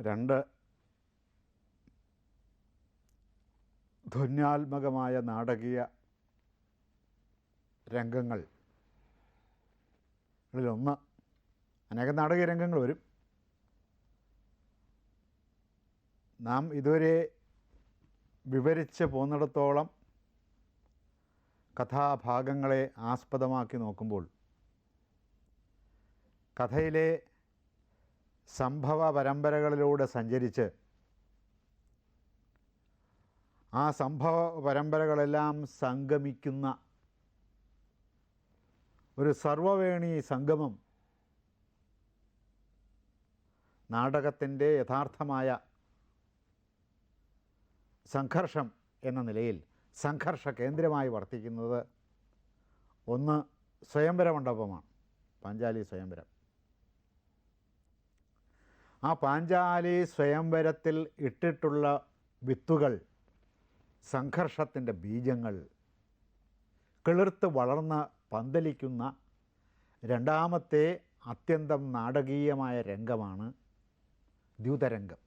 രണ്ട് ധ്വന്യാത്മകമായ നാടകീയ രംഗങ്ങൾ. ിലൊന്ന് അനേകം നാടകീയ രംഗങ്ങൾ വരും. നാം ഇതുവരെ വിവരിച്ച് പോന്നിടത്തോളം കഥാഭാഗങ്ങളെ ആസ്പദമാക്കി നോക്കുമ്പോൾ കഥയിലെ സംഭവ പരമ്പരകളിലൂടെ സഞ്ചരിച്ച് ആ സംഭവ പരമ്പരകളെല്ലാം സംഗമിക്കുന്ന ഒരു സർവവേണി സംഗമം നാടകത്തിന്റെ യഥാർത്ഥമായ സംഘർഷം എന്ന നിലയിൽ സംഘർഷ കേന്ദ്രമായി വർത്തിക്കുന്നത് ഒന്ന് സ്വയംവര മണ്ഡപമാണ് പാഞ്ചാലി സ്വയംവരം. ആ പാഞ്ചാലി സ്വയംവരത്തിൽ ഇട്ടിട്ടുള്ള വിത്തുകൾ സംഘർഷത്തിന്റെ ബീജങ്ങൾ കിളിർത്ത് വളർന്ന് പന്തലിക്കുന്ന രണ്ടാമത്തെ അത്യന്തം നാടകീയമായ രംഗമാണ് ദ്യൂതരംഗം.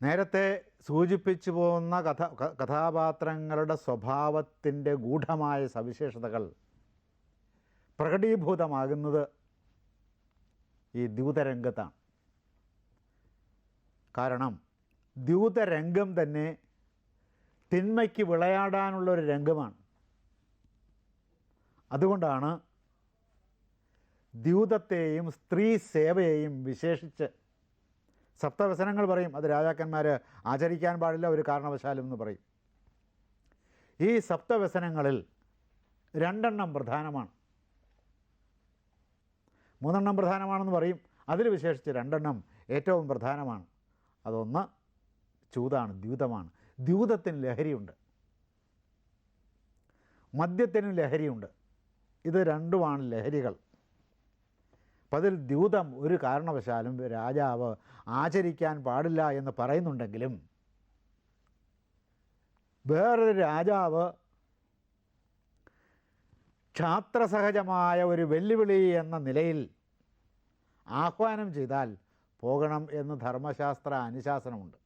നേരത്തെ സൂചിപ്പിച്ചു പോകുന്ന കഥ കഥാപാത്രങ്ങളുടെ സ്വഭാവത്തിന്റെ ഗൂഢമായ സവിശേഷതകൾ പ്രകടീഭൂതമാകുന്നത് ഈ ദ്യൂതരംഗത്താണ്. കാരണം ദ്യൂതരംഗം തന്നെ തിന്മയ്ക്ക് വിളയാടാനുള്ളൊരു രംഗമാണ്. അതുകൊണ്ടാണ് ദ്യൂതത്തെയും സ്ത്രീ സേവയെയും വിശേഷിച്ച് സപ്തവസനങ്ങൾ പറയും. അത് രാജാക്കന്മാർ ആചരിക്കാൻ പാടില്ല ഒരു കാരണവശാലും എന്ന് പറയും. ഈ സപ്തവ്യസനങ്ങളിൽ രണ്ടെണ്ണം പ്രധാനമാണ്. മൂന്നെണ്ണം പ്രധാനമാണെന്ന് പറയും. അതിൽ വിശേഷിച്ച് രണ്ടെണ്ണം ഏറ്റവും പ്രധാനമാണ്. അതൊന്ന് ചൂതാണ് ദ്യൂതമാണ്. ദ്യൂതത്തിന് ലഹരിയുണ്ട്. മദ്യത്തിനും ലഹരിയുണ്ട്. ഇത് രണ്ടുമാണ് ലഹരികൾ. അപ്പം അതിൽ ദ്യൂതം ഒരു കാരണവശാലും രാജാവ് ആചരിക്കാൻ പാടില്ല എന്ന് പറയുന്നുണ്ടെങ്കിലും വേറൊരു രാജാവ് ക്ഷാത്രസഹജമായ ഒരു വെല്ലുവിളി എന്ന നിലയിൽ ആഹ്വാനം ചെയ്താൽ പോകണം എന്ന് ധർമ്മശാസ്ത്ര അനുശാസനമുണ്ട്.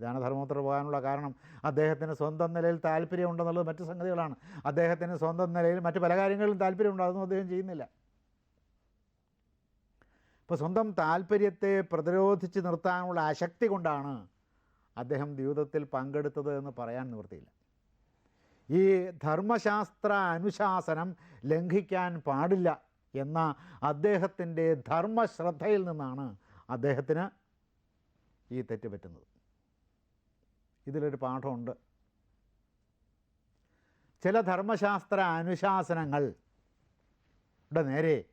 ഇതാണ് ധർമ്മപുത്ര പോകാനുള്ള കാരണം. അദ്ദേഹത്തിന് സ്വന്തം നിലയിൽ താല്പര്യമുണ്ടെന്നുള്ളത് മറ്റു സംഗതികളാണ്. അദ്ദേഹത്തിന് സ്വന്തം നിലയിൽ മറ്റു പല കാര്യങ്ങളിലും താല്പര്യമുണ്ട്. അതൊന്നും അദ്ദേഹം ചെയ്യുന്നില്ല. ഇപ്പോൾ സ്വന്തം താല്പര്യത്തെ പ്രതിരോധിച്ച് നിർത്താനുള്ള അശക്തി കൊണ്ടാണ് അദ്ദേഹം ദ്യൂതത്തിൽ പങ്കെടുത്തത് എന്ന് പറയാൻ നിവൃത്തിയില്ല. ഈ ധർമ്മശാസ്ത്ര അനുശാസനം ലംഘിക്കാൻ പാടില്ല എന്ന അദ്ദേഹത്തിന്റെ ധർമ്മശ്രദ്ധയിൽ നിന്നാണ് അദ്ദേഹത്തിന് ഈ തെറ്റ് പറ്റുന്നത്. ഇതിലൊരു പാഠമുണ്ട്. ചില ധർമ്മശാസ്ത്ര അനുശാസനങ്ങളുടെ നേരെ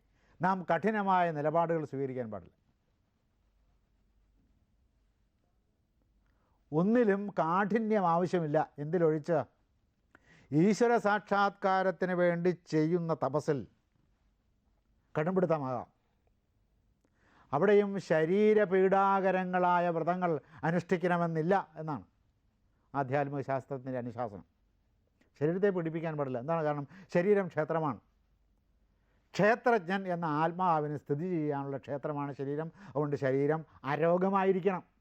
നാം കഠിനമായ നിലപാടുകൾ സ്വീകരിക്കാൻ പാടില്ല. ഒന്നിലും കാഠിന്യം ആവശ്യമില്ല. എന്തിലൊഴിച്ച് ഈശ്വര സാക്ഷാത്കാരത്തിന് വേണ്ടി ചെയ്യുന്ന തപസ്സിൽ കടുംപിടുത്തമാകാം. അവിടെയും ശരീരപീഡാകരങ്ങളായ വ്രതങ്ങൾ അനുഷ്ഠിക്കണമെന്നില്ല എന്നാണ് ആധ്യാത്മിക ശാസ്ത്രത്തിന്റെ അനുശാസനം. ശരീരത്തെ പീഡിപ്പിക്കാൻ പാടില്ല. എന്താണ് കാരണം? ശരീരം ക്ഷേത്രമാണ്. ക്ഷേത്രജ്ഞൻ എന്ന ആത്മാവിന് സ്ഥിതി ചെയ്യാനുള്ള ക്ഷേത്രമാണ് ശരീരം. അതുകൊണ്ട് ശരീരം അരോഗമായിരിക്കണം.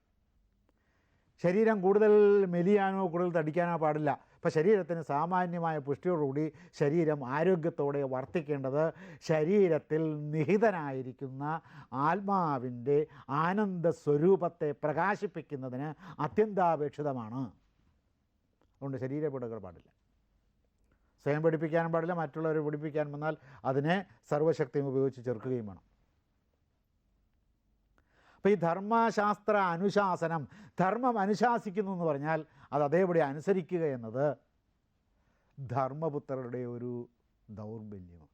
ശരീരം കൂടുതൽ മെലിയാനോ കൂടുതൽ തടിക്കാനോ പാടില്ല. അപ്പോൾ ശരീരത്തിന് സാമാന്യമായ പുഷ്ടിയോടുകൂടി ശരീരം ആരോഗ്യത്തോടെ വർത്തിക്കേണ്ടത് ശരീരത്തിൽ നിഹിതനായിരിക്കുന്ന ആത്മാവിന്റെ ആനന്ദ സ്വരൂപത്തെ പ്രകാശിപ്പിക്കുന്നതിന് അത്യന്താപേക്ഷിതമാണ്. അതുകൊണ്ട് ശരീരപീഠകൾ പാടില്ല. സ്വയം പഠിപ്പിക്കാനും പാടില്ല മറ്റുള്ളവരെ പഠിപ്പിക്കാൻ വന്നാൽ അതിനെ സർവശക്തിയും ഉപയോഗിച്ച് ചെറുക്കുകയും വേണം. അപ്പോൾ ഈ ധർമ്മശാസ്ത്ര അനുശാസനം ധർമ്മം അനുശാസിക്കുന്നു എന്ന് പറഞ്ഞാൽ അത് അതേപടി അനുസരിക്കുക എന്നത് ധർമ്മപുത്രരുടെ ഒരു ദൗർബല്യമാണ്.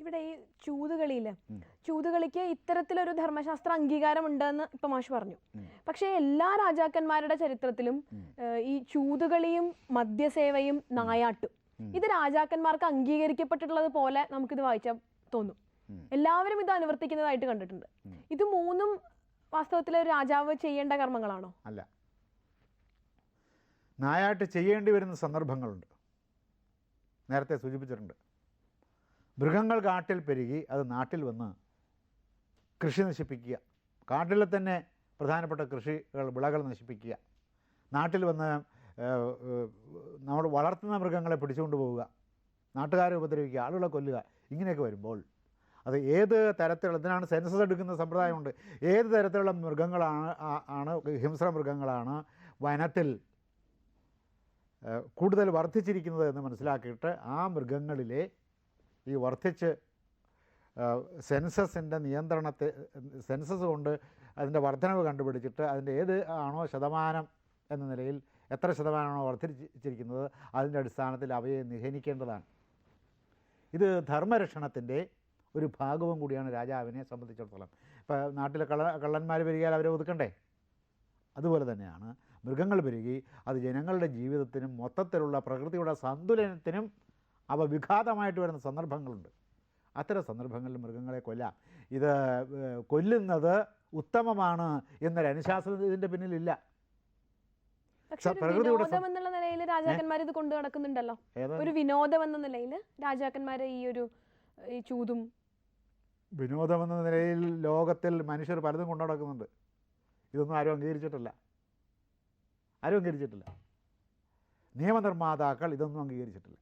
ഇവിടെ ഈ ചൂതുകളിയിൽ ചൂതുകളിക്ക് ഇത്തരത്തിലൊരു ധർമ്മശാസ്ത്ര അംഗീകാരം ഉണ്ടെന്ന് ഇപ്പൊ മാഷ് പറഞ്ഞു. പക്ഷേ എല്ലാ രാജാക്കന്മാരുടെ ചരിത്രത്തിലും ഈ ചൂതുകളിയും മദ്യസേവയും നായാട്ടും ഇത് രാജാക്കന്മാർക്ക് അംഗീകരിക്കപ്പെട്ടിട്ടുള്ളത് പോലെ നമുക്കിത് വായിച്ചാൽ തോന്നും. എല്ലാവരും ഇത് അനുവർത്തിക്കുന്നതായിട്ട് കണ്ടിട്ടുണ്ട്. ഇത് മൂന്നും വാസ്തവത്തിൽ ഒരു രാജാവ് ചെയ്യേണ്ട കർമ്മങ്ങളാണോ? അല്ല. നായാട്ട് ചെയ്യേണ്ടി വരുന്ന സന്ദർഭങ്ങളുണ്ട്. നേരത്തെ സൂചിപ്പിച്ചിട്ടുണ്ട്. മൃഗങ്ങൾ കാട്ടിൽ പെരുകി അത് നാട്ടിൽ വന്ന് കൃഷി നശിപ്പിക്കുക. കാട്ടിലെ തന്നെ പ്രധാനപ്പെട്ട കൃഷികൾ വിളകൾ നശിപ്പിക്കുക. നാട്ടിൽ വന്ന് നമ്മൾ വളർത്തുന്ന മൃഗങ്ങളെ പിടിച്ചുകൊണ്ട് പോവുക. നാട്ടുകാരെ ഉപദ്രവിക്കുക ആളുകളെ കൊല്ലുക. ഇങ്ങനെയൊക്കെ വരുമ്പോൾ അത് ഏത് തരത്തിലുള്ള ഇതിനാണ് സെൻസസ് എടുക്കുന്ന സമ്പ്രദായമുണ്ട്. ഏത് തരത്തിലുള്ള മൃഗങ്ങളാണ് ആണ് ഹിംസ്ര മൃഗങ്ങളാണ് വനത്തിൽ കൂടുതൽ വർദ്ധിച്ചിരിക്കുന്നത് എന്ന് മനസ്സിലാക്കിയിട്ട് ആ മൃഗങ്ങളിലെ ഈ വർദ്ധിച്ച് സെൻസസിന്റെ നിയന്ത്രണത്തെ സെൻസസ് കൊണ്ട് അതിന്റെ വർധനവ് കണ്ടുപിടിച്ചിട്ട് അതിന്റെ ഏത് ആണോ ശതമാനം എന്ന നിലയിൽ എത്ര ശതമാനമാണോ വർദ്ധിച്ചിരിക്കുന്നത് അതിന്റെ അടിസ്ഥാനത്തിൽ അവയെ നിഹനിക്കേണ്ടതാണ്. ഇത് ധർമ്മരക്ഷണത്തിന്റെ ഒരു ഭാഗവും കൂടിയാണ് രാജാവിനെ സംബന്ധിച്ചിടത്തോളം. ഇപ്പോൾ നാട്ടിലെ കള്ള കള്ളന്മാർ വരികയാൽ അവരെ ഒതുക്കണ്ടേ? അതുപോലെ തന്നെയാണ് മൃഗങ്ങൾ പെരുകി അത് ജനങ്ങളുടെ ജീവിതത്തിനും മൊത്തത്തിലുള്ള പ്രകൃതിയുടെ സന്തുലനത്തിനും അവ വിഘാതമായിട്ട് വരുന്ന സന്ദർഭങ്ങളുണ്ട്. അത്തരം സന്ദർഭങ്ങളിൽ മൃഗങ്ങളെ കൊല്ലാം. ഇത് കൊല്ലുന്നത് ഉത്തമമാണ് എന്നൊരു അനുശാസനം ഇതിന്റെ പിന്നിലില്ല. വിനോദം എന്നുള്ള നിലയിൽ രാജാക്കന്മാർ ഇത് കൊണ്ടു നടക്കുന്നുണ്ടല്ലോ. ഒരു വിനോദം എന്ന നിലയിൽ രാജാക്കന്മാരെ ഈ ഒരു ഈ ചൂതും വിനോദമെന്ന നിലയിൽ ലോകത്തിൽ മനുഷ്യർ പലതും കൊണ്ടു നടക്കുന്നുണ്ട് ഇതൊന്നും ആരും അംഗീകരിച്ചിട്ടില്ല. ആരും അംഗീകരിച്ചിട്ടില്ല. നിയമനിർമ്മാതാക്കൾ ഇതൊന്നും അംഗീകരിച്ചിട്ടില്ല.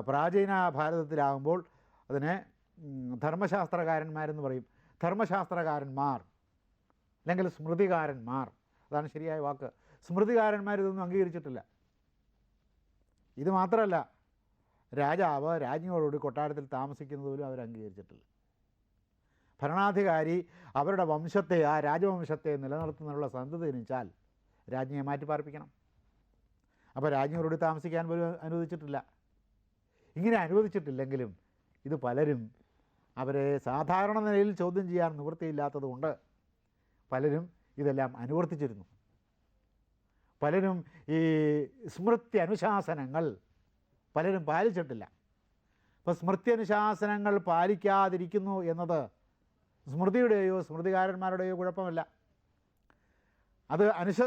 പ്രാചീന ഭാരതത്തിലാകുമ്പോൾ അതിനെ ധർമ്മശാസ്ത്രകാരന്മാരെന്ന് പറയും. ധർമ്മശാസ്ത്രകാരന്മാർ അല്ലെങ്കിൽ സ്മൃതികാരന്മാർ. അതാണ് ശരിയായ വാക്ക്. സ്മൃതികാരന്മാർ ഇതൊന്നും അംഗീകരിച്ചിട്ടില്ല. ഇത് മാത്രമല്ല രാജാവ് രാജ്ഞിയോടുകൂടി കൊട്ടാരത്തിൽ താമസിക്കുന്നത് പോലും അവർ അംഗീകരിച്ചിട്ടില്ല. ഭരണാധികാരി അവരുടെ വംശത്തെ ആ രാജവംശത്തെ നിലനിർത്തുന്നതിനുള്ള സന്ധത ജനിച്ചാൽ രാജ്ഞിയെ മാറ്റി പാർപ്പിക്കണം അപ്പോൾ രാജ്ഞിയോടുകൂടി താമസിക്കാൻ പോലും അനുവദിച്ചിട്ടില്ല. ഇങ്ങനെ അനുവദിച്ചിട്ടില്ലെങ്കിലും ഇത് പലരും അവരെ സാധാരണ നിലയിൽ ചോദ്യം ചെയ്യാൻ നിവൃത്തിയില്ലാത്തതുകൊണ്ട് പലരും ഇതെല്ലാം അനുവർത്തിച്ചിരുന്നു. പലരും ഈ സ്മൃതി അനുശാസനങ്ങൾ പലരും പാലിച്ചിട്ടില്ല. അപ്പോൾ സ്മൃതി അനുശാസനങ്ങൾ പാലിക്കാതിരിക്കുന്നു എന്നത് സ്മൃതിയുടെയോ സ്മൃതികാരന്മാരുടെയോ കുഴപ്പമല്ല. അത് അനുസ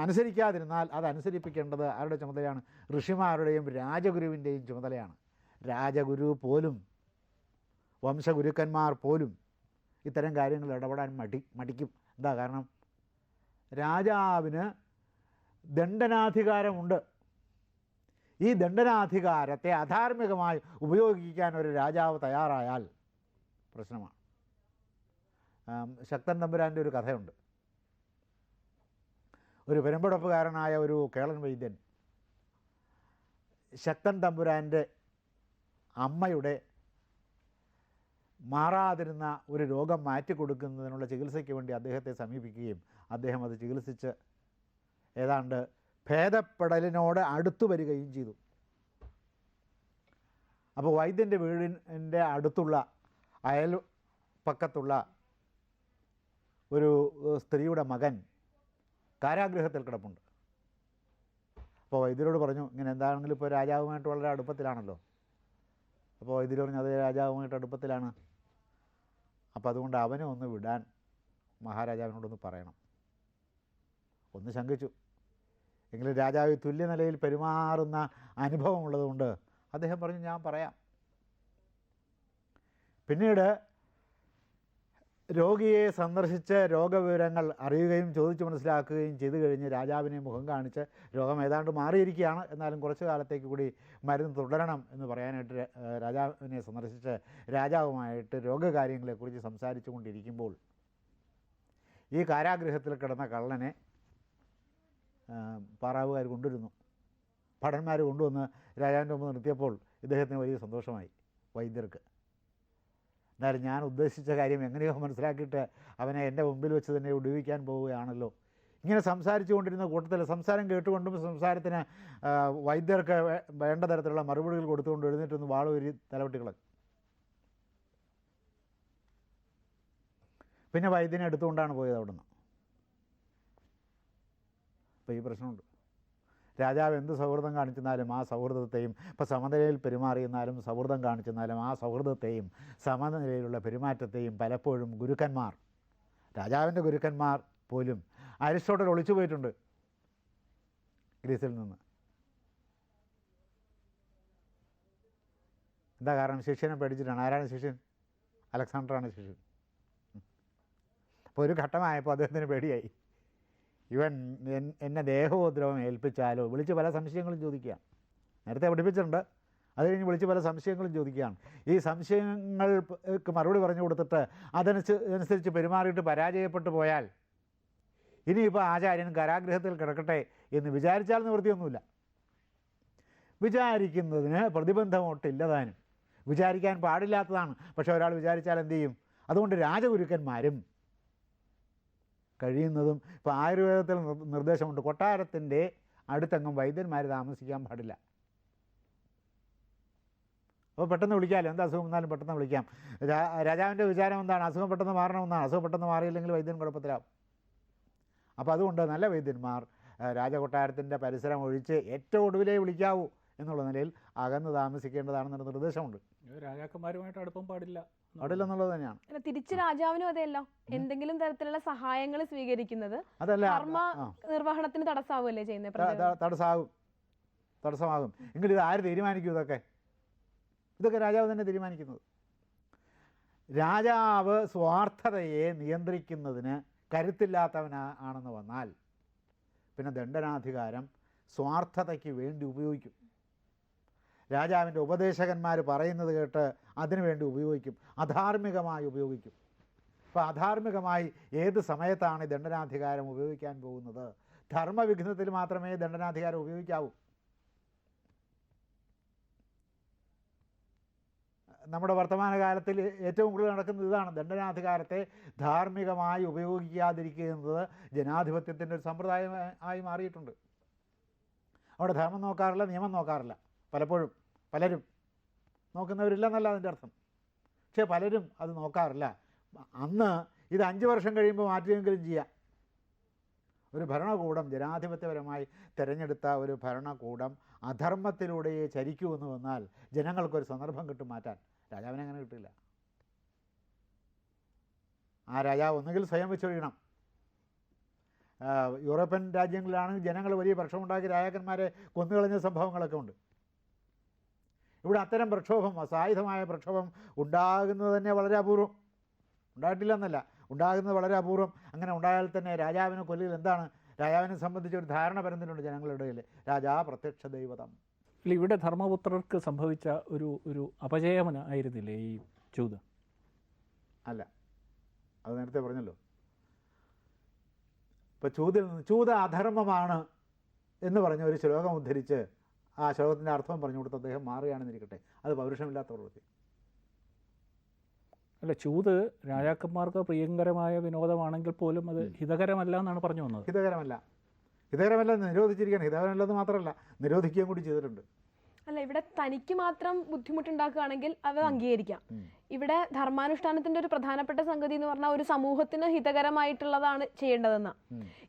അനുസരിക്കാതിരുന്നാൽ അത് അനുസരിപ്പിക്കേണ്ടത് ആരുടെ ചുമതലയാണ്? ഋഷിമാരുടെയും രാജഗുരുവിന്റെയും ചുമതലയാണ്. രാജഗുരു പോലും വംശഗുരുക്കന്മാർ പോലും ഇത്തരം കാര്യങ്ങൾ ഇടപെടാൻ മടി മടിക്കും. എന്താ കാരണം? രാജാവിന് ദണ്ഡനാധികാരമുണ്ട്. ഈ ദണ്ഡനാധികാരത്തെ അധാർമികമായി ഉപയോഗിക്കാൻ ഒരു രാജാവ് തയ്യാറായാൽ പ്രശ്നമാണ്. ശക്തൻ തമ്പുരാന്റെ ഒരു കഥയുണ്ട്. ഒരു പെരുമ്പടപ്പുകാരനായ ഒരു കേളൻ വൈദ്യൻ ശക്തൻ തമ്പുരാന്റെ അമ്മയുടെ മാറാതിരുന്ന ഒരു രോഗം മാറ്റിക്കൊടുക്കുന്നതിനുള്ള ചികിത്സയ്ക്ക് വേണ്ടി അദ്ദേഹത്തെ സമീപിക്കുകയും അദ്ദേഹം അത് ചികിത്സിച്ച് ഏതാണ്ട് ഭേദപ്പെടലിനോട് അടുത്തു വരികയും ചെയ്തു. അപ്പോൾ വൈദ്യന്റെ വീടിന്റെ അടുത്തുള്ള അയൽ പക്കത്തുള്ള ഒരു സ്ത്രീയുടെ മകൻ കാരാഗ്രഹത്തിൽ കിടപ്പുണ്ട്. അപ്പോൾ വൈദ്യരോട് പറഞ്ഞു ഇങ്ങനെ എന്താണെങ്കിലും ഇപ്പോൾ രാജാവുമായിട്ട് വളരെ അടുപ്പത്തിലാണല്ലോ. അപ്പോൾ വൈദ്യർ പറഞ്ഞു അത് രാജാവുമായിട്ട് അടുപ്പത്തിലാണ്. അപ്പോൾ അതുകൊണ്ട് അവനെ ഒന്ന് വിടാൻ മഹാരാജാവിനോടൊന്ന് പറയണം. ഒന്ന് ശങ്കിച്ചു. എങ്കിലും രാജാവ് തുല്യ നിലയിൽ പെരുമാറുന്ന അനുഭവമുള്ളതുകൊണ്ട് അദ്ദേഹം പറഞ്ഞു ഞാൻ പറയാം. പിന്നീട് രോഗിയെ സന്ദർശിച്ച് രോഗവിവരങ്ങൾ അറിയുകയും ചോദിച്ചു മനസ്സിലാക്കുകയും ചെയ്തു കഴിഞ്ഞ് രാജാവിനെ മുഖം കാണിച്ച് രോഗം ഏതാണ്ട് മാറിയിരിക്കുകയാണ്. എന്നാലും കുറച്ച് കാലത്തേക്ക് കൂടി മരുന്ന് തുടരണം എന്ന് പറയാനായിട്ട് രാജാവിനെ സന്ദർശിച്ച് രാജാവുമായിട്ട് രോഗകാര്യങ്ങളെക്കുറിച്ച് സംസാരിച്ചു കൊണ്ടിരിക്കുമ്പോൾ ഈ കാരാഗൃഹത്തിൽ കിടന്ന കള്ളനെ പാറാവുകാർ കൊണ്ടുവരുന്നു. ഭടന്മാർ കൊണ്ടുവന്ന് രാജാവിന്റെ മുമ്പ് നിർത്തിയപ്പോൾ ഇദ്ദേഹത്തിന് വലിയ സന്തോഷമായി വൈദ്യർക്ക്. എന്നാലും ഞാൻ ഉദ്ദേശിച്ച കാര്യം എങ്ങനെയോ മനസ്സിലാക്കിയിട്ട് അവനെ എന്റെ മുമ്പിൽ വെച്ച് തന്നെ ഒടുവിക്കാൻ പോവുകയാണല്ലോ. ഇങ്ങനെ സംസാരിച്ചു കൊണ്ടിരുന്ന കൂട്ടത്തിൽ സംസാരം കേട്ടുകൊണ്ടും സംസാരത്തിന് വൈദ്യർക്ക് വേണ്ട തരത്തിലുള്ള മറുപടികൾ കൊടുത്തുകൊണ്ട് എഴുന്നേറ്റൊന്ന് വാളൂരി തലവെട്ടികളെ. പിന്നെ വൈദ്യനെ എടുത്തുകൊണ്ടാണ് പോയത് അവിടുന്ന്. അപ്പോൾ ഈ പ്രശ്നമുണ്ട്. രാജാവ് എന്ത് സൗഹൃദം കാണിച്ചെന്നാലും ആ സൗഹൃദത്തെയും ഇപ്പോൾ സമനിലയിൽ പെരുമാറിയെന്നാലും സൗഹൃദം കാണിച്ചെന്നാലും ആ സൗഹൃദത്തെയും സമനിലയിലുള്ള പെരുമാറ്റത്തെയും പലപ്പോഴും ഗുരുക്കന്മാർ രാജാവിന്റെ ഗുരുക്കന്മാർ പോലും അരിസ്റ്റോട്ടൽ ഒളിച്ചു പോയിട്ടുണ്ട് ഗ്രീസിൽ നിന്ന്. എന്താ കാരണം? ശിഷ്യനെ പേടിച്ചിട്ടാണ്. ആരാണ് ശിഷ്യൻ? അലക്സാണ്ടറാണ് ശിഷ്യൻ. അപ്പോൾ ഒരു ഘട്ടമായപ്പോൾ അദ്ദേഹത്തിന് പേടിയായി. ഇവൻ എന്നെ ദേഹോദ്രവം ഏൽപ്പിച്ചാലോ? വിളിച്ച് പല സംശയങ്ങളും ചോദിക്കുക നേരത്തെ പഠിപ്പിച്ചിട്ടുണ്ട്. അത് കഴിഞ്ഞ് വിളിച്ച് പല സംശയങ്ങളും ചോദിക്കുകയാണ്. ഈ സംശയങ്ങൾക്ക് മറുപടി പറഞ്ഞു കൊടുത്തിട്ട് അതനുസരിച്ച് പെരുമാറിയിട്ട് പരാജയപ്പെട്ടു പോയാൽ ഇനിയിപ്പോൾ ആചാര്യൻ കാരാഗ്രഹത്തിൽ കിടക്കട്ടെ എന്ന് വിചാരിച്ചാൽ നിവൃത്തിയൊന്നുമില്ല. വിചാരിക്കുന്നതിന് പ്രതിബന്ധമൊട്ടില്ല താനും. വിചാരിക്കാൻ പാടില്ലാത്തതാണ്. പക്ഷേ ഒരാൾ വിചാരിച്ചാൽ എന്ത് ചെയ്യും? അതുകൊണ്ട് രാജഗുരുക്കന്മാരും കഴിയുന്നതും ഇപ്പോൾ ആയുർവേദത്തിൽ നിർ- നിർദ്ദേശമുണ്ട്. കൊട്ടാരത്തിന്റെ അടുത്തെങ്ങും വൈദ്യന്മാർ താമസിക്കാൻ പാടില്ല. അപ്പോൾ പെട്ടെന്ന് വിളിക്കാമല്ലോ എന്താ അസുഖം വന്നാലും പെട്ടെന്ന് വിളിക്കാം. രാജാവിന്റെ വിചാരം എന്താണ്? അസുഖം പെട്ടെന്ന് മാറണമെന്നാണ് അസുഖം പെട്ടെന്ന് മാറിയില്ലെങ്കിൽ വൈദ്യൻ കുഴപ്പത്തിലാവും. അപ്പോൾ അതുകൊണ്ട് നല്ല വൈദ്യന്മാർ രാജകൊട്ടാരത്തിന്റെ പരിസരം ഒഴിച്ച് ഏറ്റവും ഒടുവിലേ വിളിക്കാവൂ എന്നുള്ള നിലയിൽ അകന്ന് താമസിക്കേണ്ടതാണെന്നൊരു നിർദ്ദേശമുണ്ട്. രാജാക്കന്മാരുമായിട്ട് അടുപ്പം പാടില്ല. പാടില്ലെന്നുള്ളത് തന്നെയാണ്. അല്ല തിരിച്ച് രാജാവിനും അതെയല്ലോ. എന്തെങ്കിലും തരത്തിലുള്ള സഹായങ്ങൾ സ്വീകരിക്കുന്നത് അതല്ല കർമ്മ നിർവഹണത്തിന് തടസ്സാവുമല്ലേ ചെയ്യുന്നത് ത- ത- തടസ്സമാകും തടസ്സമാകും. എങ്കിൽ ഇത് ആര് തീരുമാനിക്കും ഇതൊക്കെ? ഇതൊക്കെ രാജാവ് തന്നെ തീരുമാനിക്കുന്നത്. രാജാവ് സ്വാർത്ഥതയെ നിയന്ത്രിക്കുന്നതിന് കരുത്തില്ലാത്തവനാ ആണെന്ന് വന്നാൽ പിന്നെ ദണ്ഡനാധികാരം സ്വാർത്ഥതയ്ക്ക് വേണ്ടി ഉപയോഗിക്കും. രാജാവിന്റെ ഉപദേശകന്മാർ പറയുന്നത് കേട്ട് അതിനുവേണ്ടി ഉപയോഗിക്കും. അധാർമികമായി ഉപയോഗിക്കും. അപ്പോൾ അധാർമികമായി ഏത് സമയത്താണ് ഈ ദണ്ഡനാധികാരം ഉപയോഗിക്കാൻ പോകുന്നത്? ധർമ്മവിഘ്നത്തിൽ മാത്രമേ ദണ്ഡനാധികാരം ഉപയോഗിക്കാവൂ. നമ്മുടെ വർത്തമാനകാലത്തിൽ ഏറ്റവും കൂടുതൽ നടക്കുന്നത് ഇതാണ്. ദണ്ഡനാധികാരത്തെ ധാർമ്മികമായി ഉപയോഗിക്കാതിരിക്കുന്നത് ജനാധിപത്യത്തിന്റെ ഒരു സമ്പ്രദായം ആയി മാറിയിട്ടുണ്ട്. അവിടെ ധർമ്മം നോക്കാറില്ല നിയമം നോക്കാറില്ല. പലപ്പോഴും പലരും നോക്കുന്നവരില്ലെന്നല്ല അതിന്റെ അർത്ഥം. പക്ഷേ പലരും അത് നോക്കാറില്ല. അന്ന് ഇത് അഞ്ച് വർഷം കഴിയുമ്പോൾ മാറ്റിയെങ്കിലും ചെയ്യാം. ഒരു ഭരണകൂടം ജനാധിപത്യപരമായി തിരഞ്ഞെടുത്ത ഒരു ഭരണകൂടം അധർമ്മത്തിലൂടെ ചരിക്കൂ എന്ന് വന്നാൽ ജനങ്ങൾക്കൊരു സന്ദർഭം കിട്ടും മാറ്റാൻ. രാജാവിനെ അങ്ങനെ കിട്ടില്ല. ആ രാജാവ് ഒന്നുകിൽ സ്വയം വെച്ചൊഴിയണം. യൂറോപ്യൻ രാജ്യങ്ങളിലാണെങ്കിൽ ജനങ്ങൾ വലിയ പ്രക്ഷോഭമുണ്ടാക്കി രാജാക്കന്മാരെ കൊന്നുകളഞ്ഞ സംഭവങ്ങളൊക്കെ ഉണ്ട്. ഇവിടെ അത്തരം പ്രക്ഷോഭം അസായുധമായ പ്രക്ഷോഭം ഉണ്ടാകുന്നത് തന്നെ വളരെ അപൂർവം. ഉണ്ടായിട്ടില്ല എന്നല്ല ഉണ്ടാകുന്നത് വളരെ അപൂർവം. അങ്ങനെ ഉണ്ടായാൽ തന്നെ രാജാവിനെ കൊല്ലുക എന്താണ്? രാജാവിനെ സംബന്ധിച്ച് ഒരു ധാരണ പരന്നിട്ടുണ്ട് ജനങ്ങളുടെ ഇടയിൽ. രാജാ പ്രത്യക്ഷ ദൈവതം. അല്ല ഇവിടെ ധർമ്മപുത്രർക്ക് സംഭവിച്ച ഒരു ഒരു അപജയമന ആയിരുന്നില്ലേ ഈ ചൂത് അല്ല അത് നേരത്തെ പറഞ്ഞല്ലോ. ഇപ്പോൾ ചൂതിൽ നിന്ന് ചൂത അധർമ്മമാണ് എന്ന് പറഞ്ഞ ഒരു ശ്ലോകം ഉദ്ധരിച്ച് ആ ശ്ലോകത്തിന്റെ അർത്ഥം പറഞ്ഞു കൊടുത്ത് അദ്ദേഹം മാറുകയാണെന്നിരിക്കട്ടെ അത് പൗരുഷമില്ലാത്ത പ്രവൃത്തി. അല്ല ചൂത് രാജാക്കന്മാർക്ക് പ്രിയങ്കരമായ വിനോദമാണെങ്കിൽ പോലും അത് ഹിതകരമല്ല എന്നാണ് പറഞ്ഞു വന്നത്. ഹിതകരമല്ല. ഹിതകരമല്ല നിരോധിച്ചിരിക്കണം നിരോധിച്ചിരിക്കുകയാണ്. ഹിതകരമല്ലെന്ന് മാത്രമല്ല നിരോധിക്കുകയും കൂടി ചെയ്തിട്ടുണ്ട്. അല്ല ഇവിടെ തനിക്ക് മാത്രം ബുദ്ധിമുട്ടുണ്ടാക്കുകയാണെങ്കിൽ അത് അംഗീകരിക്കാം. ഇവിടെ ധർമാനുഷ്ഠാനത്തിന്റെ ഒരു പ്രധാനപ്പെട്ട സംഗതി എന്ന് പറഞ്ഞാൽ ഒരു സമൂഹത്തിന് ഹിതകരമായിട്ടുള്ളതാണ് ചെയ്യേണ്ടതെന്ന.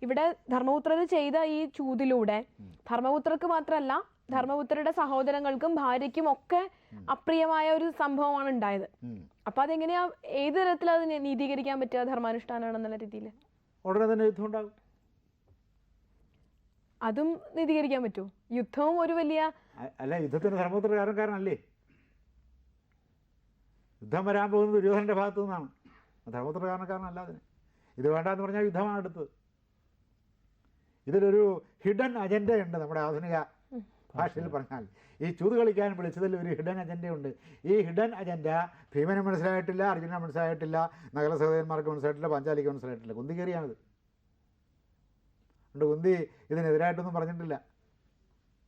ഇവിടെ ധർമ്മപുത്രർ ചെയ്ത ഈ ചൂതിലൂടെ ധർമ്മപുത്രർക്ക് മാത്രമല്ല ധർമ്മപുത്രരുടെ സഹോദരങ്ങൾക്കും ഭാര്യയ്ക്കും ഒക്കെ അപ്രിയമായ ഒരു സംഭവമാണ് ഉണ്ടായത്. അപ്പൊ അതെങ്ങനെയാ ഏത് തരത്തിൽ അത് നീതീകരിക്കാൻ പറ്റുക ധർമാനുഷ്ഠാനാണെന്നുള്ള രീതിയിൽ? ഉടനെ തന്നെ യുദ്ധം ഉണ്ടാകും. അതും നീതീകരിക്കാൻ പറ്റുമോ? യുദ്ധവും ഒരു വലിയ അല്ല യുദ്ധത്തിന് ധർമ്മപുത്ര കാരണക്കാരനല്ലേ യുദ്ധം വരാൻ പോകുന്നത് ദുര്യോധനന്റെ ഭാഗത്തു നിന്നാണ്. ധർമ്മപുത്ര കാരണക്കാരനല്ല അതിന്. ഇത് വേണ്ടെന്ന് പറഞ്ഞാൽ യുദ്ധമാണ് എടുത്തത് ഇതിലൊരു ഹിഡൻ അജണ്ടയുണ്ട് നമ്മുടെ ആധുനിക ഭാഷയിൽ പറഞ്ഞാൽ ഈ ചൂത് കളിക്കാൻ വിളിച്ചതിൽ ഒരു ഹിഡൻ അജണ്ടയുണ്ട് ഈ ഹിഡൻ അജണ്ട ഭീമന് മനസ്സിലായിട്ടില്ല അർജുനൻ മനസ്സിലായിട്ടില്ല നഗര സഹോദരന്മാർക്ക് മനസ്സിലായിട്ടില്ല പഞ്ചാലിക്ക് മനസ്സിലായിട്ടില്ല. കുന്തി കയറിയാണിത്. അതുകൊണ്ട് കുന്തി ഇതിനെതിരായിട്ടൊന്നും പറഞ്ഞിട്ടില്ല.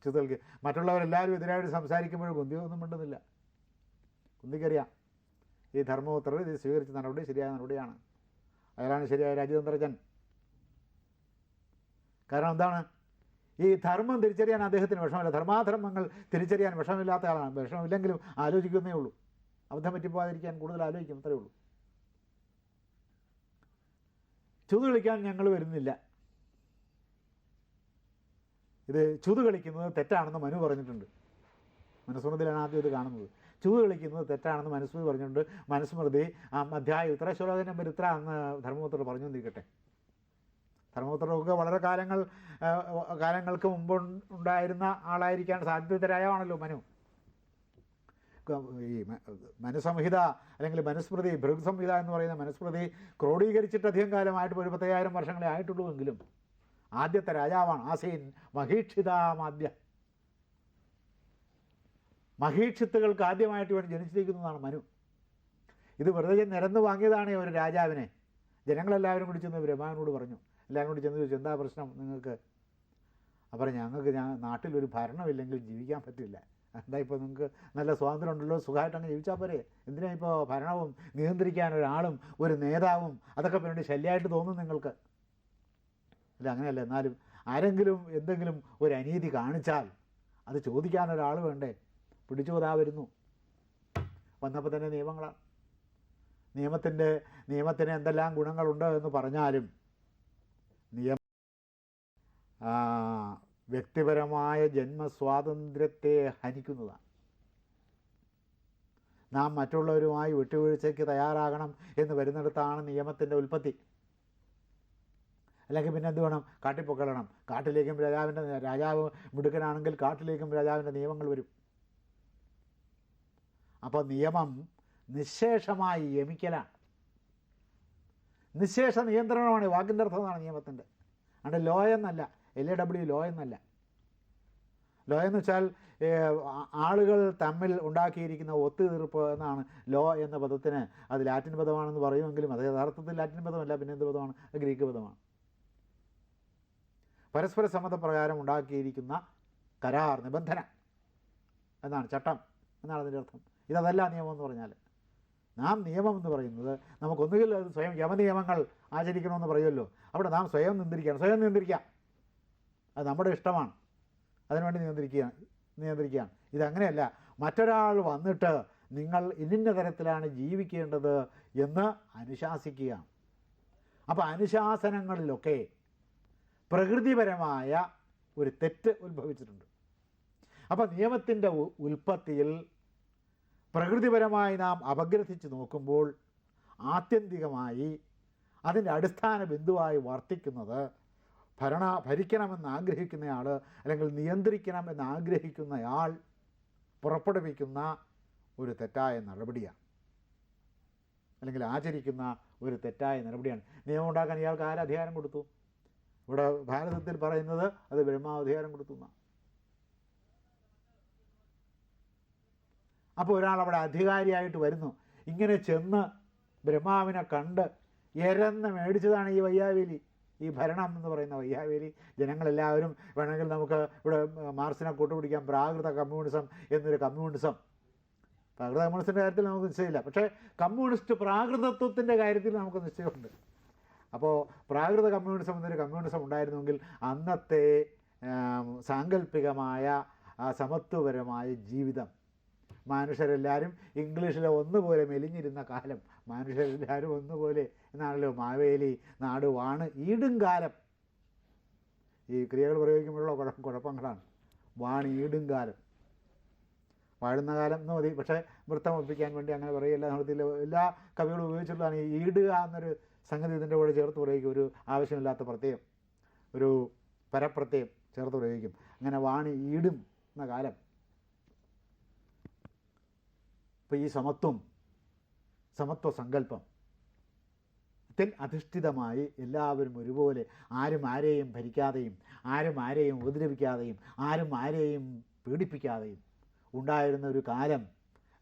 ചൂതുകൾക്ക് മറ്റുള്ളവരെല്ലാവരും എതിരായിട്ട് സംസാരിക്കുമ്പോഴും കുന്തി ഒന്നും മിണ്ടുന്നില്ല. കുന്തിക്കറിയാം ഈ ധർമ്മപുത്രർ ഇത് സ്വീകരിച്ച നടപടി ശരിയായ നടപടിയാണ്. അയാളാണ് ശരിയായ രാജ്യതന്ത്രജ്ഞൻ. കാരണം എന്താണ്? ഈ ധർമ്മം തിരിച്ചറിയാൻ അദ്ദേഹത്തിന് വിഷമമില്ല. ധർമാധർമ്മങ്ങൾ തിരിച്ചറിയാൻ വിഷമമില്ലാത്ത ആളാണ്. വിഷമമില്ലെങ്കിലും ആലോചിക്കുന്നേ ഉള്ളൂ. അബദ്ധം പറ്റിപ്പോകാതിരിക്കാൻ കൂടുതൽ ആലോചിക്കും. അത്രേ ഉള്ളൂ. ചുതു കളിക്കാൻ ഞങ്ങൾ വരുന്നില്ല. ഇത് ചുതു കളിക്കുന്നത് തെറ്റാണെന്ന് മനു പറഞ്ഞിട്ടുണ്ട്. മനുസ്മൃതിയിലാണ് ആദ്യം ഇത് കാണുന്നത്. ചുതു കളിക്കുന്നത് തെറ്റാണെന്ന് മനുസ്മൃതി പറഞ്ഞിട്ടുണ്ട്. മനുസ്മൃതി ആ അധ്യായം ഇത്ര ശ്ലോകം നമ്പർ ഇത്ര അന്ന് ധർമ്മപുത്രർ പറഞ്ഞു നിൽക്കട്ടെ ധർമ്മപുത്രർക്ക് വളരെ കാലങ്ങൾ കാലങ്ങൾക്ക് മുമ്പ് ഉണ്ടായിരുന്ന ആളായിരിക്കാൻ സാധ്യതരായാണല്ലോ മനു. ഈ മനുസംഹിത അല്ലെങ്കിൽ മനുസ്മൃതി ഭൃഗ് സംഹിത എന്ന് പറയുന്ന മനുസ്മൃതി ക്രോഡീകരിച്ചിട്ട് അധികം കാലമായിട്ട് ഒരു പത്തയ്യായിരം വർഷങ്ങളെ ആയിട്ടുള്ളൂ എങ്കിലും ആദ്യത്തെ രാജാവാണ് ആസീൻ മഹീക്ഷിതാമാദ്യ. മഹീക്ഷിത്തുകൾക്ക് ആദ്യമായിട്ട് ഇവിടെ ജനിച്ചിരിക്കുന്നതാണ് മനു. ഇത് വെറുതെ നിരന്ന് വാങ്ങിയതാണ് ഒരു രാജാവിനെ. ജനങ്ങളെല്ലാവരും കൂടി ബ്രഹ്മാവിനോട് പറഞ്ഞു എല്ലാവരും കൂടി ചെന്ന് ചോദിച്ചു എന്താ പ്രശ്നം നിങ്ങൾക്ക്? അപ്പോൾ ഞങ്ങൾക്ക് ഞാൻ നാട്ടിലൊരു ഭരണമില്ലെങ്കിൽ ജീവിക്കാൻ പറ്റില്ല. എന്താ ഇപ്പോൾ നിങ്ങൾക്ക് നല്ല സ്വാതന്ത്ര്യം ഉണ്ടല്ലോ സുഖമായിട്ട് അങ്ങ് ജീവിച്ചാൽ പോരെ. എന്തിനാ ഇപ്പോൾ ഭരണവും നിയന്ത്രിക്കാൻ ഒരാളും ഒരു നേതാവും അതൊക്കെ പിന്നീട് ശല്യമായിട്ട് തോന്നും നിങ്ങൾക്ക്? അല്ല അങ്ങനെയല്ല. എന്നാലും ആരെങ്കിലും എന്തെങ്കിലും ഒരു അനീതി കാണിച്ചാൽ അത് ചോദിക്കാൻ ഒരാൾ വേണ്ടേ? പിടിച്ചോതാ വരുന്നു. വന്നപ്പോൾ തന്നെ നിയമങ്ങളാണ് നിയമത്തിന്റെ നിയമത്തിന് എന്തെല്ലാം ഗുണങ്ങളുണ്ട് എന്ന് പറഞ്ഞാലും നിയമം വ്യക്തിപരമായ ജന്മസ്വാതന്ത്ര്യത്തെ ഹനിക്കുന്നതാണ്. നാം മറ്റുള്ളവരുമായി വിട്ടുവീഴ്ചയ്ക്ക് തയ്യാറാകണം എന്ന് വരുന്നിടത്താണ് നിയമത്തിന്റെ ഉൽപ്പത്തി. അല്ലെങ്കിൽ പിന്നെ എന്ത് വേണം? കാട്ടിൽ പൊക്കളണം കാട്ടിലേക്കും രാജാവിന്റെ രാജാവ് മിടുക്കനാണെങ്കിൽ കാട്ടിലേക്കും രാജാവിന്റെ നിയമങ്ങൾ വരും. അപ്പോൾ നിയമം നിശേഷമായി യമിക്കലാണ്. നിശേഷ നിയന്ത്രണമാണ് വാക്കിന്റെ അർത്ഥം എന്നാണ് നിയമത്തിന്റെ അവിടെ ലോ എന്നല്ല എൽ എ ഡബ്ല്യു ലോ എന്നല്ല. ലോ എന്ന് വെച്ചാൽ ആളുകൾ തമ്മിൽ ഉണ്ടാക്കിയിരിക്കുന്ന ഒത്തുതീർപ്പ് എന്നാണ് ലോ എന്ന പദത്തിന്. അത് ലാറ്റിൻ പദമാണെന്ന് പറയുമെങ്കിലും അത് യഥാർത്ഥത്തിൽ ലാറ്റിൻ പദമല്ല പിന്നെ എന്ത് പദമാണ്? ഗ്രീക്ക് പദമാണ്. പരസ്പര സമ്മതപ്രകാരം ഉണ്ടാക്കിയിരിക്കുന്ന കരാർ നിബന്ധന എന്നാണ് ചട്ടം എന്നാണ് അതിന്റെ അർത്ഥം. ഇതല്ല നിയമം എന്ന് പറഞ്ഞാൽ നാം നിയമം എന്ന് പറയുന്നത് നമുക്കൊന്നുകിൽ അത് സ്വയം യമനിയമങ്ങൾ ആചരിക്കണമെന്ന് പറയുമല്ലോ. അവിടെ നാം സ്വയം നിയന്ത്രിക്കുകയാണ് സ്വയം നിയന്ത്രിക്കാം. അത് നമ്മുടെ ഇഷ്ടമാണ്. അതിനുവേണ്ടി നിയന്ത്രിക്കുകയാണ് നിയന്ത്രിക്കുകയാണ് ഇതങ്ങനെയല്ല. മറ്റൊരാൾ വന്നിട്ട് നിങ്ങൾ ഇന്നിന്ന തരത്തിലാണ് ജീവിക്കേണ്ടത് എന്ന് അനുശാസിക്കുകയാണ്. അപ്പോൾ അനുശാസനങ്ങളിലൊക്കെ പ്രകൃതിപരമായ ഒരു തെറ്റ് ഉത്ഭവിച്ചിട്ടുണ്ട്. അപ്പോൾ നിയമത്തിന്റെ ഉൽപ്പത്തിയിൽ പ്രകൃതിപരമായി നാം അപഗ്രഥിച്ച് നോക്കുമ്പോൾ ആത്യന്തികമായി അതിന്റെ അടിസ്ഥാന ബിന്ദുവായി വർത്തിക്കുന്നത് ഭരണ ഭരിക്കണമെന്ന് ആഗ്രഹിക്കുന്നയാൾ അല്ലെങ്കിൽ നിയന്ത്രിക്കണം എന്ന് ആഗ്രഹിക്കുന്നയാൾ പുറപ്പെടുവിക്കുന്ന ഒരു തെറ്റായ നടപടിയാണ്. അല്ലെങ്കിൽ ആചരിക്കുന്ന ഒരു തെറ്റായ നടപടിയാണ്. നിയമം ഉണ്ടാക്കാൻ ഇയാൾക്ക് ആരധികാരം കൊടുത്തു? ഇവിടെ ഭാരതത്തിൽ പറയുന്നത് അത് ബ്രഹ്മാവ് അധികാരം കൊടുത്തു എന്നാണ് അപ്പോൾ ഒരാൾ അവിടെ അധികാരിയായിട്ട് വരുന്നു. ഇങ്ങനെ ചെന്ന് ബ്രഹ്മാവിനെ കണ്ട് എരന്ന് മേടിച്ചതാണ് ഈ വയ്യാവേലി. ഈ ഭരണം എന്ന് പറയുന്ന വയ്യാവേലി. ജനങ്ങളെല്ലാവരും വേണമെങ്കിൽ നമുക്ക് ഇവിടെ മാർസിനെ കൂട്ടുപിടിക്കാം. പ്രാകൃത കമ്മ്യൂണിസം എന്നൊരു കമ്മ്യൂണിസം. പ്രാകൃത കമ്മ്യൂണിസ്റ്റിന്റെ കാര്യത്തിൽ നമുക്ക് നിശ്ചയമില്ല. പക്ഷേ കമ്മ്യൂണിസ്റ്റ് പ്രാകൃതത്വത്തിന്റെ കാര്യത്തിൽ നമുക്ക് നിശ്ചയമുണ്ട്. അപ്പോൾ പ്രാകൃത കമ്മ്യൂണിസം എന്നൊരു കമ്മ്യൂണിസം ഉണ്ടായിരുന്നുവെങ്കിൽ അന്നത്തെ സാങ്കല്പികമായ സമത്വപരമായ ജീവിതം മനുഷ്യരെല്ലാവരും ഇംഗ്ലീഷിലെ ഒന്നുപോലെ മെലിഞ്ഞിരുന്ന കാലം. മനുഷ്യരെല്ലാവരും ഒന്നുപോലെ എന്നാണല്ലോ മാവേലി നാടുവാണ് ഈടും കാലം. ഈ ക്രിയകൾ പ്രയോഗിക്കുമ്പോഴുള്ള കുഴ കുഴപ്പങ്ങളാണ്. വാണ് ഈടും കാലം. വാഴുന്ന കാലം എന്ന് മതി. പക്ഷേ വൃത്തം ഒപ്പിക്കാൻ വേണ്ടി അങ്ങനെ പറയില്ല നടത്തിയില്ല എല്ലാ കവികളും ഉപയോഗിച്ചിട്ടുള്ളതാണ് ഈ ഈടുക എന്നൊരു സംഗതി ഇതിന്റെ കൂടെ ചേർത്ത് പ്രയോഗിക്കും. ഒരു ആവശ്യമില്ലാത്ത പ്രത്യയം ഒരു പരപ്രത്യയം ചേർത്ത് പ്രയോഗിക്കും. അങ്ങനെ വാണി ഈടും എന്ന കാലം. ഇപ്പോൾ ഈ സമത്വം സമത്വ സങ്കല്പം ത്തിൽ അധിഷ്ഠിതമായി എല്ലാവരും ഒരുപോലെ ആരും ആരെയും ഭരിക്കാതെയും ആരും ആരെയും ഉപദ്രവിക്കാതെയും ആരും ആരെയും പീഡിപ്പിക്കാതെയും ഉണ്ടായിരുന്ന ഒരു കാലം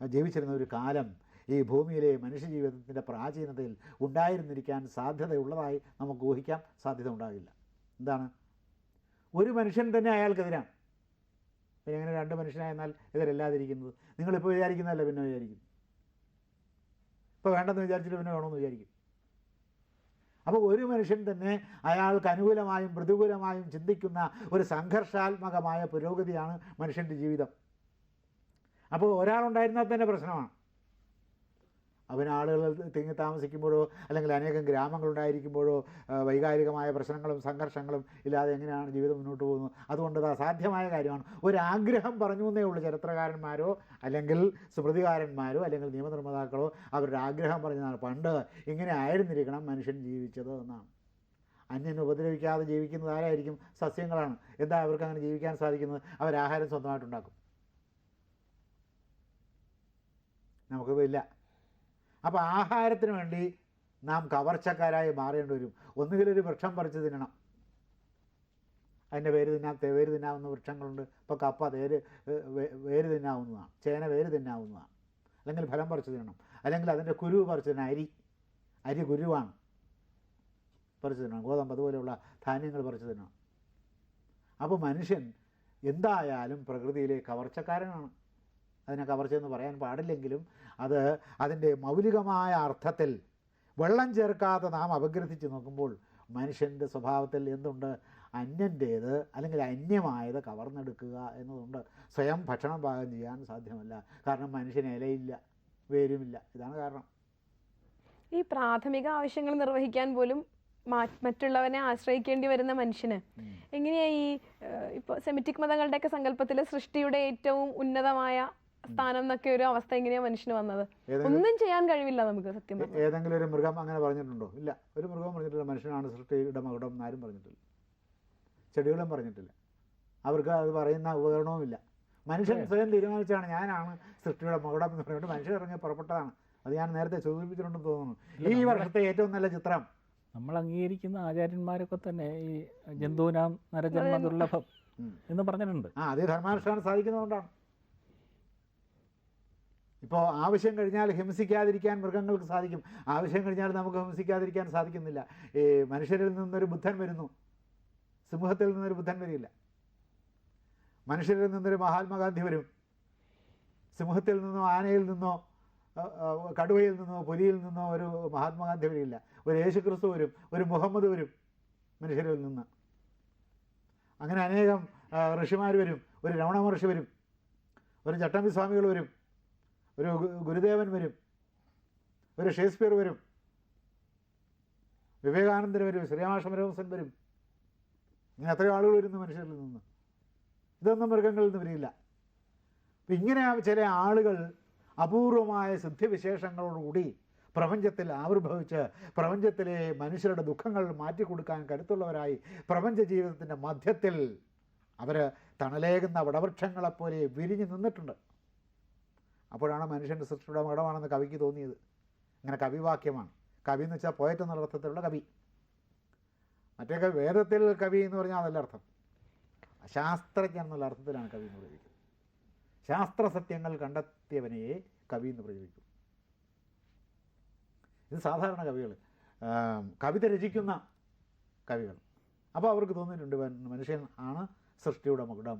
ജീവിച്ചിരുന്ന ഒരു കാലം ഈ ഭൂമിയിലെ മനുഷ്യജീവിതത്തിന്റെ പ്രാചീനതയിൽ ഉണ്ടായിരുന്നിരിക്കാൻ സാധ്യതയുള്ളതായി നമുക്ക് ഊഹിക്കാം. സാധ്യത ഉണ്ടാകില്ല. എന്താണ്? ഒരു മനുഷ്യൻ തന്നെ അയാൾക്കെതിരാണ്. പിന്നെ അങ്ങനെ രണ്ട് മനുഷ്യനായെന്നാൽ ഇവരല്ലാതിരിക്കുന്നത്. നിങ്ങളിപ്പോൾ വിചാരിക്കുന്നതല്ല പിന്നെ വിചാരിക്കും? ഇപ്പോൾ വേണ്ടെന്ന് വിചാരിച്ചിട്ട് പിന്നെ വേണമെന്ന് വിചാരിക്കും. അപ്പോൾ ഒരു മനുഷ്യൻ തന്നെ അയാൾക്ക് അനുകൂലമായും പ്രതികൂലമായും ചിന്തിക്കുന്ന ഒരു സംഘർഷാത്മകമായ പുരോഗതിയാണ് മനുഷ്യന്റെ ജീവിതം. അപ്പോൾ ഒരാളുണ്ടായിരുന്നാൽ തന്നെ പ്രശ്നമാണ്. അവന് ആളുകൾ തിങ്ങി താമസിക്കുമ്പോഴോ അല്ലെങ്കിൽ അനേകം ഗ്രാമങ്ങളുണ്ടായിരിക്കുമ്പോഴോ വൈകാരികമായ പ്രശ്നങ്ങളും സംഘർഷങ്ങളും ഇല്ലാതെ എങ്ങനെയാണ് ജീവിതം മുന്നോട്ട് പോകുന്നത്? അതുകൊണ്ട് അത് അസാധ്യമായ കാര്യമാണ്. ഒരാഗ്രഹം പറഞ്ഞു എന്നേ ഉള്ളൂ ചരിത്രകാരന്മാരോ അല്ലെങ്കിൽ സ്മൃതികാരന്മാരോ അല്ലെങ്കിൽ നിയമനിർമ്മാതാക്കളോ. അവരുടെ ആഗ്രഹം പറഞ്ഞതാണ് പണ്ട് ഇങ്ങനെ ആയിരുന്നിരിക്കണം മനുഷ്യൻ ജീവിച്ചത് എന്നാണ്. അന്യനെ ഉപദ്രവിക്കാതെ ജീവിക്കുന്നത് ആരായിരിക്കും? സസ്യങ്ങളാണ്. എന്താ അവർക്ക് അങ്ങനെ ജീവിക്കാൻ സാധിക്കുന്നത്? അവരാഹാരം സ്വന്തമായിട്ടുണ്ടാക്കും നമുക്കിതില്ല. അപ്പോൾ ആഹാരത്തിന് വേണ്ടി നാം കവർച്ചക്കാരായി മാറേണ്ടി വരും. ഒന്നുകിൽ ഒരു വൃക്ഷം പറിച്ച് തിന്നണം. അതിന്റെ വേര് തിന്നാ വേര് തിന്നാവുന്ന വൃക്ഷങ്ങളുണ്ട്. ഇപ്പോൾ കപ്പ തേര് വേര് തിന്നാവുന്നതാണ്. ചേന വേര് തിന്നാവുന്നതാണ്. അല്ലെങ്കിൽ ഫലം പറിച്ച് തിന്നണം. അല്ലെങ്കിൽ അതിന്റെ കുരു പറിച്ച് തിന്നണം. അരി അരി കുരുവാണ്. പറിച്ച് തിന്നണം. ഗോതമ്പ് അതുപോലെയുള്ള ധാന്യങ്ങൾ പറിച്ച് തിന്നണം. അപ്പോൾ മനുഷ്യൻ എന്തായാലും പ്രകൃതിയിലെ കവർച്ചക്കാരനാണ്. അതിനെ കവർച്ച എന്ന് പറയാൻ പാടില്ലെങ്കിലും അത് അതിന്റെ മൗലികമായ അർത്ഥത്തിൽ വെള്ളം ചേർക്കാതെ നാം അപഗ്രഥിച്ച് നോക്കുമ്പോൾ മനുഷ്യന്റെ സ്വഭാവത്തിൽ എന്തുണ്ട്? അന്യന്റേത് അല്ലെങ്കിൽ അന്യമായത് കവർന്നെടുക്കുക എന്നതുണ്ട്. സ്വയം ഭക്ഷണം പാകം ചെയ്യാൻ സാധ്യമല്ല. കാരണം മനുഷ്യന് ഇലയില്ല വേരുമില്ല. ഇതാണ് കാരണം. ഈ പ്രാഥമിക ആവശ്യങ്ങൾ നിർവഹിക്കാൻ പോലും മറ്റുള്ളവനെ ആശ്രയിക്കേണ്ടി വരുന്ന മനുഷ്യന്. എങ്ങനെയാ ഈ ഇപ്പൊ സെമിറ്റിക് മതങ്ങളുടെയൊക്കെ സങ്കല്പത്തിൽ സൃഷ്ടിയുടെ ഏറ്റവും ഉന്നതമായ സ്ഥാനം എന്നൊക്കെ ഒരു അവസ്ഥ എങ്ങനെയാ മനുഷ്യന് വന്നത്? ഒന്നും ചെയ്യാൻ കഴിവില്ല നമുക്ക് സത്യം പറഞ്ഞാൽ ഏതെങ്കിലും ഒരു മൃഗം അങ്ങനെ പറഞ്ഞിട്ടുണ്ടോ? ഇല്ല. ഒരു മൃഗം പറഞ്ഞിട്ടില്ല. മനുഷ്യനാണ് സൃഷ്ടിയുടെ മകുടം എന്നാരും പറഞ്ഞിട്ടില്ല. ചെടികളും പറഞ്ഞിട്ടില്ല. അവർക്ക് അത് പറയുന്ന ഉപകരണവുമില്ല മനുഷ്യൻ സ്വയം തീരുമാനിച്ചാണ് ഞാനാണ് സൃഷ്ടിയുടെ മകുടം എന്ന് പറഞ്ഞിട്ട് മനുഷ്യൻ ഇറങ്ങി പുറപ്പെട്ടതാണ്. അത് ഞാൻ നേരത്തെ സൂചിപ്പിച്ചിട്ടുണ്ടെന്ന് തോന്നുന്നു. ഈ വർഷത്തെ ഏറ്റവും നല്ല ചിത്രം. നമ്മൾ അംഗീകരിക്കുന്ന ആചാര്യന്മാരൊക്കെ തന്നെ ഈ ജന്തുവിനാം നരജന്മ ദുർലഭം എന്ന് പറഞ്ഞിട്ടുണ്ട്. ആ അതേ ധർമാനുഷ്ഠാനം സാധിക്കുന്നതുകൊണ്ടാണ്. ഇപ്പോൾ ആവശ്യം കഴിഞ്ഞാൽ ഹിംസിക്കാതിരിക്കാൻ മൃഗങ്ങൾക്ക് സാധിക്കും. ആവശ്യം കഴിഞ്ഞാൽ നമുക്ക് ഹിംസിക്കാതിരിക്കാൻ സാധിക്കുന്നില്ല. ഈ മനുഷ്യരിൽ നിന്നൊരു ബുദ്ധൻ വരുന്നു. സിംഹത്തിൽ നിന്നൊരു ബുദ്ധൻ വരില്ല. മനുഷ്യരിൽ നിന്നൊരു മഹാത്മാഗാന്ധി വരും. സിംഹത്തിൽ നിന്നോ ആനയിൽ നിന്നോ കടുവയിൽ നിന്നോ പുലിയിൽ നിന്നോ ഒരു മഹാത്മാഗാന്ധി വരില്ല. ഒരു യേശുക്രിസ്തു വരും. ഒരു മുഹമ്മദ് വരും മനുഷ്യരിൽ നിന്ന്. അങ്ങനെ അനേകം ഋഷിമാർ വരും. ഒരു രമണ മഹർഷി വരും. ഒരു ചട്ടമ്പി സ്വാമികൾ വരും. ഒരു ഗുരുദേവൻ വരും. ഒരു ഷേക്സ്പിയർ വരും. വിവേകാനന്ദൻ വരും. ശ്രീരാമകൃഷ്ണപരമഹംസൻ വരും. ഇങ്ങനെ എത്രയോ ആളുകൾ വരുന്ന മനുഷ്യരിൽ നിന്ന്. ഇതൊന്നും മൃഗങ്ങളിൽ നിന്ന് വരില്ല. അപ്പം ഇങ്ങനെ ചില ആളുകൾ അപൂർവമായ സിദ്ധിവിശേഷങ്ങളോടുകൂടി പ്രപഞ്ചത്തിൽ ആവിർഭവിച്ച് പ്രപഞ്ചത്തിലെ മനുഷ്യരുടെ ദുഃഖങ്ങൾ മാറ്റിക്കൊടുക്കാൻ കരുത്തുള്ളവരായി പ്രപഞ്ച ജീവിതത്തിന്റെ മധ്യത്തിൽ അവർ തണലേകുന്ന വടവൃക്ഷങ്ങളെപ്പോലെ വിരിഞ്ഞു നിന്നിട്ടുണ്ട്. അപ്പോഴാണ് മനുഷ്യന്റെ സൃഷ്ടിയുടെ മഠമാണെന്ന് കവിക്ക് തോന്നിയത്. ഇങ്ങനെ കവിവാക്യമാണ്. കവി എന്ന് വെച്ചാൽ പോയറ്റ് എന്നുള്ള അർത്ഥത്തിലുള്ള കവി. മറ്റേ കവി വേദത്തിൽ കവി എന്ന് പറഞ്ഞാൽ അതല്ല അർത്ഥം. ശാസ്ത്രജ്ഞൻ എന്നുള്ള അർത്ഥത്തിലാണ് കവി എന്ന് പ്രയോഗിക്കുന്നത് ശാസ്ത്ര സത്യങ്ങൾ കണ്ടെത്തിയവനെ കവി എന്ന് പ്രയോഗിക്കും ഇത് സാധാരണ കവികൾ. കവിത രചിക്കുന്ന കവികൾ. അപ്പോൾ അവർക്ക് തോന്നിയിട്ടുണ്ട് മനുഷ്യൻ ആണ് സൃഷ്ടിയുടെ മകുടം.